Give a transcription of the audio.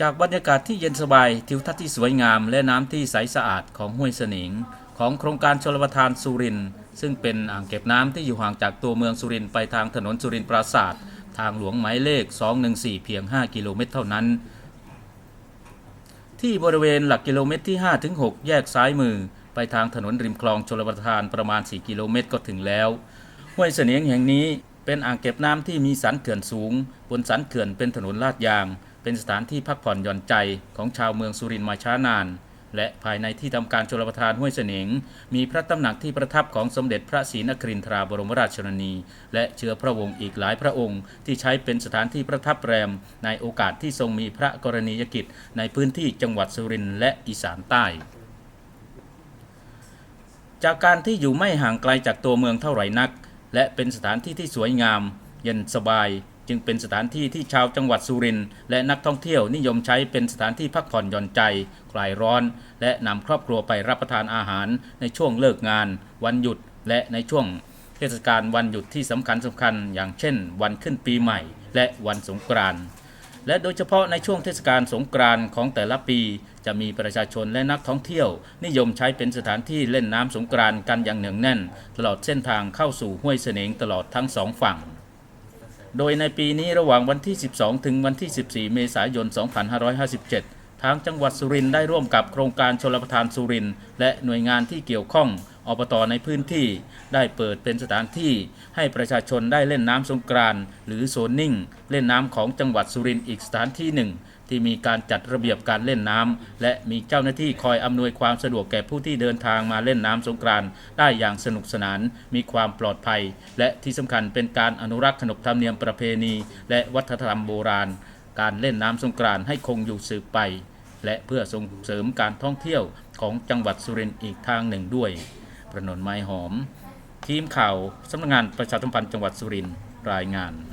จากบรรยากาศที่เย็นสบายทิวทัศน์ที่สวยงาม และน้ำที่ใสสะอาดของห้วยเสนิง ของโครงการชลประทานสุรินซึ่งเป็นอ่างเก็บน้ำที่อยู่ห่างจากตัวเมืองสุรินไปทางถนนสุรินปราศาสตร์ทางหลวงหมายเลข 214 เพียง 5 กิโลเมตรเท่านั้น ที่บริเวณหลักกิโลเมตรที่5ถึง6แยกซ้ายมือ ไปทางถนนริมคลองชลประทานประมาณ 4 กิโลเมตรก็ถึงแล้ว ห้วยเสนียงแห่งนี้เป็นอ่างเก็บน้ำที่มีสันเขื่อนสูง บนสันเขื่อนเป็นถนนลาดยาง เป็นสถานที่พักผ่อนหย่อนใจของชาวเมืองสุรินทร์มาช้านาน และภายในที่ทำการชลประทานห้วยเสนียงมีพระตำหนักที่ประทับของสมเด็จพระศรีนครินทราบรมราชชนนี และเชื้อพระวงศ์อีกหลายพระองค์ ที่ใช้เป็นสถานที่ประทับแรม ในโอกาสที่ทรงมีพระกรณียกิจ ในพื้นที่จังหวัดสุรินทร์และอีสานใต้จากการที่อยู่ไม่ห่างไกลจากตัวเมืองเท่าไหร่นัก และเป็นสถานที่ที่สวยงาม เย็นสบาย จึงเป็นสถานที่ที่ชาวจังหวัดสุรินทร์และนักท่องเที่ยวนิยมใช้เป็นสถานที่พักผ่อนหย่อนใจ คลายร้อน และนำครอบครัวไปรับประทานอาหารในช่วงเลิกงาน วันหยุดและในช่วง เทศกาลวันหยุดที่สำคัญสำคัญ อย่างเช่น วันขึ้นปีใหม่ และวันสงกรานต์และโดยเฉพาะในช่วงเทศกาลสงกรานต์ของแต่ละปี จะมีประชาชนและนักท่องเที่ยว นิยมใช้เป็นสถานที่เล่นน้ำสงกรานต์กันอย่างเหนียวแน่น ตลอดเส้นทางเข้าสู่ห้วยเสนงตลอดทั้งสองฝั่ง โดยในปีนี้ระหว่างวันที่ 12 ถึงวันที่ 14 เมษายน 2557 ทางจังหวัดสุรินทร์ได้ร่วมกับโครงการชลประทานสุรินทร์และหน่วยงานที่เกี่ยวข้องอบตในพื้นที่ ได้เปิดเป็นสถานที่ให้ประชาชนได้เล่นน้ำสงกรานต์หรือโซนนิ่ง เล่นน้ำของจังหวัดสุรินทร์อีกสถานที่หนึ่ง ที่มีการจัดระเบียบการเล่นน้ำและมีเจ้าหน้าที่คอยอำนวยความสะดวกแก่ผู้ที่เดินทางมาเล่นน้ำสงกรานต์ได้อย่างสนุกสนาน มีความปลอดภัย และที่สำคัญเป็นการอนุรักษ์ขนบธรรมเนียมประเพณี และวัฒนธรรมโบราณ การเล่นน้ำสงกรานต์ให้คงอยู่สืบไป และเพื่อส่งเสริมการท่องเที่ยวของจังหวัดสุรินทร์อีกทางหนึ่งด้วย ประนนไม้หอม ทีมข่าวสำนักงานประชาสัมพันธ์จังหวัดสุรินทร์รายงาน